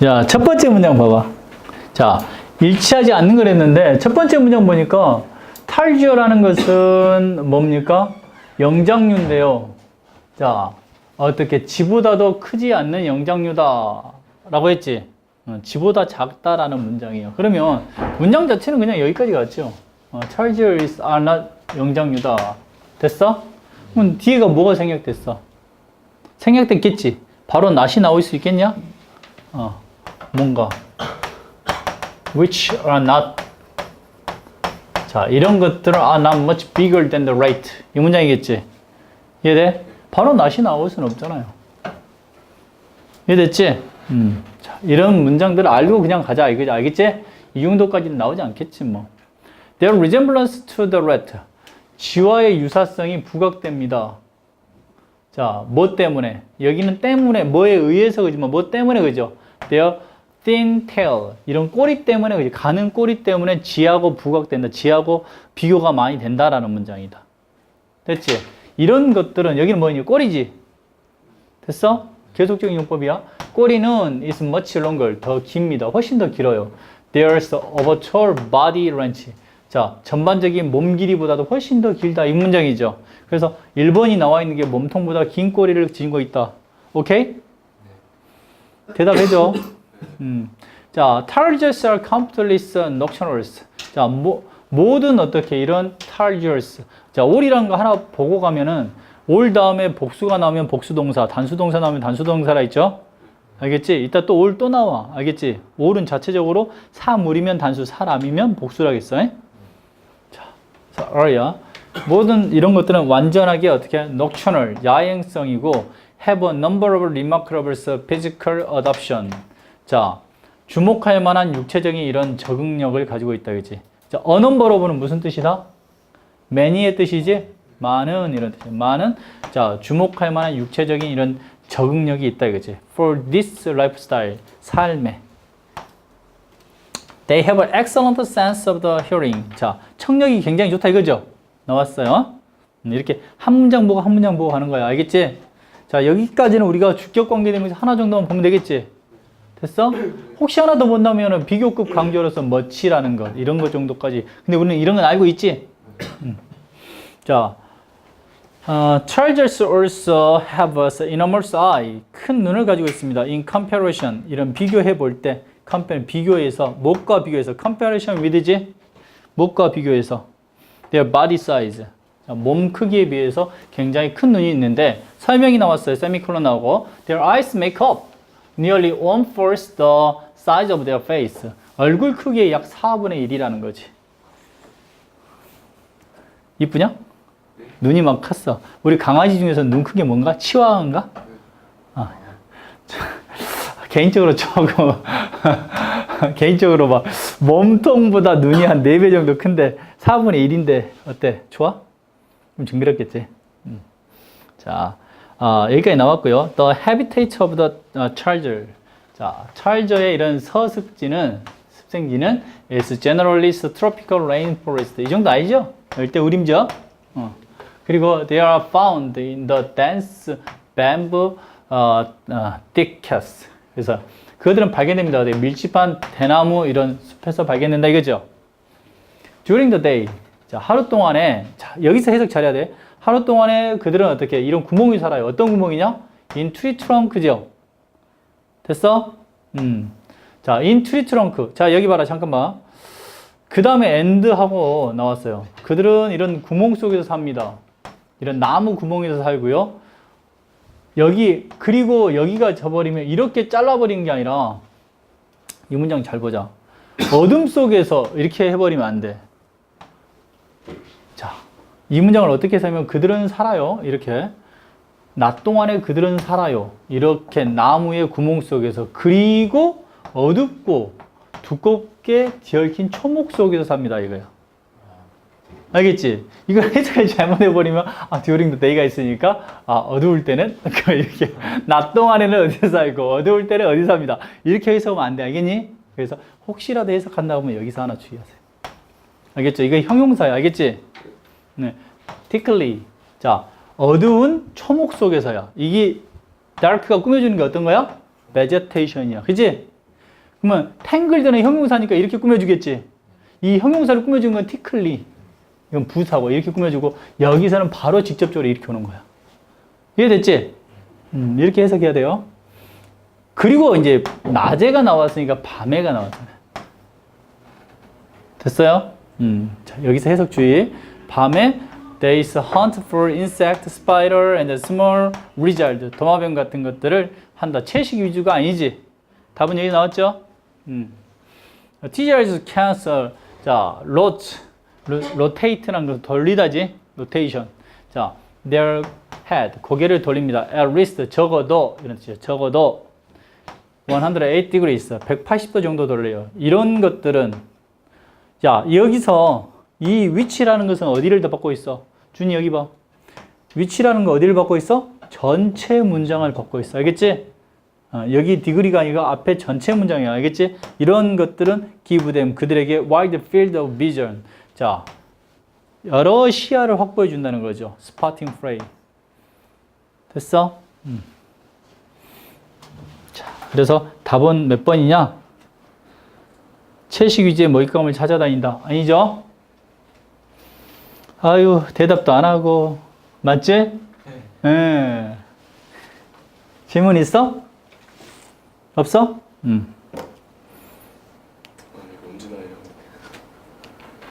자, 첫 번째 문장 봐봐. 자, 일치하지 않는 걸 했는데, 첫 번째 문장 보니까, 탈주어라는 것은 뭡니까? 영장류인데요. 자, 어떻게, 지보다도 크지 않는 영장류다. 라고 했지? 어, 지보다 작다라는 문장이에요. 그러면, 문장 자체는 그냥 여기까지 갔죠. 어, charger is are not 영장류다. 됐어? 그럼 뒤에가 뭐가 생략됐어? 생략됐겠지? 바로 낫이 나올 수 있겠냐? 어, 뭔가 which are not 자 이런 것들은 are not much bigger than the rate 이 문장이겠지 이해돼? 바로 낫이 나올 수는 없잖아요 이해됐지? 음. 자, 이런 문장들을 알고 그냥 가자 이거지 알겠지? 이 정도까지는 나오지 않겠지 뭐 their resemblance to the rate 지와의 유사성이 부각됩니다 자, 뭐 때문에? 여기는 때문에, 뭐에 의해서 그지만 뭐 때문에 그죠? their thin tail. 이런 꼬리 때문에? 가는 꼬리 때문에 지하고 부각된다. 지하고 비교가 많이 된다라는 문장이다. 됐지? 이런 것들은, 여기는 뭐니? 꼬리지? 됐어? 계속적인 용법이야. 꼬리는 is much longer. 더 깁니다. 훨씬 더 길어요. There's a tall body length. 자, 전반적인 몸 길이보다도 훨씬 더 길다. 이 문장이죠. 그래서 1번이 나와 있는 게 몸통보다 긴 꼬리를 지닌 거 있다. 오케이? 대답해줘. 음. 자, targets are completely nocturnals. 자, 모, 모든 어떻게 이런 targets. 자, 올이라는 거 하나 보고 가면은 올 다음에 복수가 나오면 복수동사, 단수동사 나오면 단수동사라 있죠? 알겠지? 이따 또올또 나와. 알겠지? 올은 자체적으로 사물이면 단수, 사람이면 복수라겠어. 에? 자, 자, are야. 모든 이런 것들은 완전하게 어떻게 nocturnal, 야행성이고 have a number of remarkable physical adaptation. 자, 주목할 만한 육체적인 이런 적응력을 가지고 있다, 그지? 자, a number of는 무슨 뜻이다? many의 뜻이지? 많은 이런 뜻이 많은 자, 주목할 만한 육체적인 이런 적응력이 있다, 그지? For this lifestyle, 삶에. They have an excellent sense of the hearing. 자, 청력이 굉장히 좋다 이거죠? 나왔어요. 음, 이렇게 한 문장 보고 한 문장 보고 가는 거야. 알겠지? 자, 여기까지는 우리가 주격 관계 되면서 하나 정도만 보면 되겠지? 됐어? 혹시 하나 더 본다면은 비교급 강조로서 멋지라는 것, 이런 것 정도까지. 근데 우리는 이런 건 알고 있지? 음. 자, 어, chargers also have an enormous eye. 큰 눈을 가지고 있습니다. In comparison, 이런 비교해 볼 때, compare, 비교해서, 무엇과 비교해서, comparison with지? 무엇과 비교해서? their body size. 자, 몸 크기에 비해서 굉장히 큰 눈이 있는데 설명이 나왔어요. 세미콜론 나오고 their eyes make up nearly one fourth the size of their face. 얼굴 크기의 약 4분의 1이라는 거지. 이쁘냐? 눈이 막 컸어. 우리 강아지 중에서 눈 크게 뭔가? 치와인가? 아, 개인적으로 조금 개인적으로 막 몸통보다 눈이 한 4배 정도 큰데 4분의 1인데 어때? 좋아? 좀 징그럽겠지? 음. 자, 아, 여기까지 나왔고요. The habitat of the uh, charger. 자, charger의 이런 서습지는 습생지는 is generally tropical rainforest. 이 정도 알죠? 열대 우림죠? 어. 그리고 they are found in the dense bamboo uh, uh, thickets. 그래서 그들은 발견됩니다. 네, 밀집한 대나무 이런 숲에서 발견된다 이거죠. During the day. 자, 하루 동안에 자, 여기서 해석 잘해야 돼. 하루 동안에 그들은 어떻게 이런 구멍이 살아요. 어떤 구멍이냐? In tree trunk죠. 됐어? 음. 자, in tree trunk. 자, 여기 봐라. 잠깐만. 그 다음에 and 하고 나왔어요. 그들은 이런 구멍 속에서 삽니다. 이런 나무 구멍에서 살고요. 여기 그리고 여기가 져버리면 이렇게 잘라버린 게 아니라 이 문장 잘 보자. 어둠 속에서 이렇게 해버리면 안 돼. 자, 이 문장을 어떻게 설명? 그들은 살아요. 이렇게 낮 동안에 그들은 살아요. 이렇게 나무의 구멍 속에서 그리고 어둡고 두껍게 뒤얽힌 초목 속에서 삽니다. 이거야. 알겠지? 이거 해석을 잘못해버리면, 아, 듀오링도 데이가 있으니까, 아, 어두울 때는, 이렇게, 낮 동안에는 어디서 살고, 어두울 때는 어디서 삽니다. 이렇게 해석하면 안 돼. 알겠니? 그래서, 혹시라도 해석한다 보면 여기서 하나 주의하세요. 알겠죠? 이거 형용사야. 알겠지? 네. thickly. 자, 어두운 초목 속에서야. 이게, dark가 꾸며주는 게 어떤 거야? vegetation이야. 그지? 그러면 탱글드는 형용사니까 이렇게 꾸며주겠지. 이 형용사를 꾸며준 건 티클리. 이건 부사고 이렇게 꾸며주고 여기서는 바로 직접적으로 이렇게 오는 거야. 이해됐지? 음, 이렇게 해석해야 돼요. 그리고 이제 낮에가 나왔으니까 밤에가 나왔잖아요. 됐어요? 음, 자, 여기서 해석 주의. 밤에 a hunt for insect, spider, and small lizard. 도마뱀 같은 것들을 한다. 채식 위주가 아니지. 답은 여기 나왔죠? 음. teachers cancel. 자, rot, rotate란 거 돌리다지. rotation. 자, their head. 고개를 돌립니다. at least 적어도 이런 뜻이죠. 적어도 108 degrees. 180도 정도 돌려요. 이런 것들은 자, 여기서 이 위치라는 것은 어디를 더 받고 있어? 준이 여기 봐. 위치라는 거 어디를 받고 있어? 전체 문장을 받고 있어. 알겠지? 어, 여기 디그리가 아니고 앞에 전체 문장이야. 알겠지? 이런 것들은 give them 그들에게 wide field of vision. 자, 여러 시야를 확보해 준다는 거죠. spotting frame. 됐어? 음. 자, 그래서 답은 몇 번이냐? 채식 위주의 먹잇감을 찾아다닌다. 아니죠? 아유, 대답도 안 하고. 맞지? 예. 질문 있어? 없어? 음.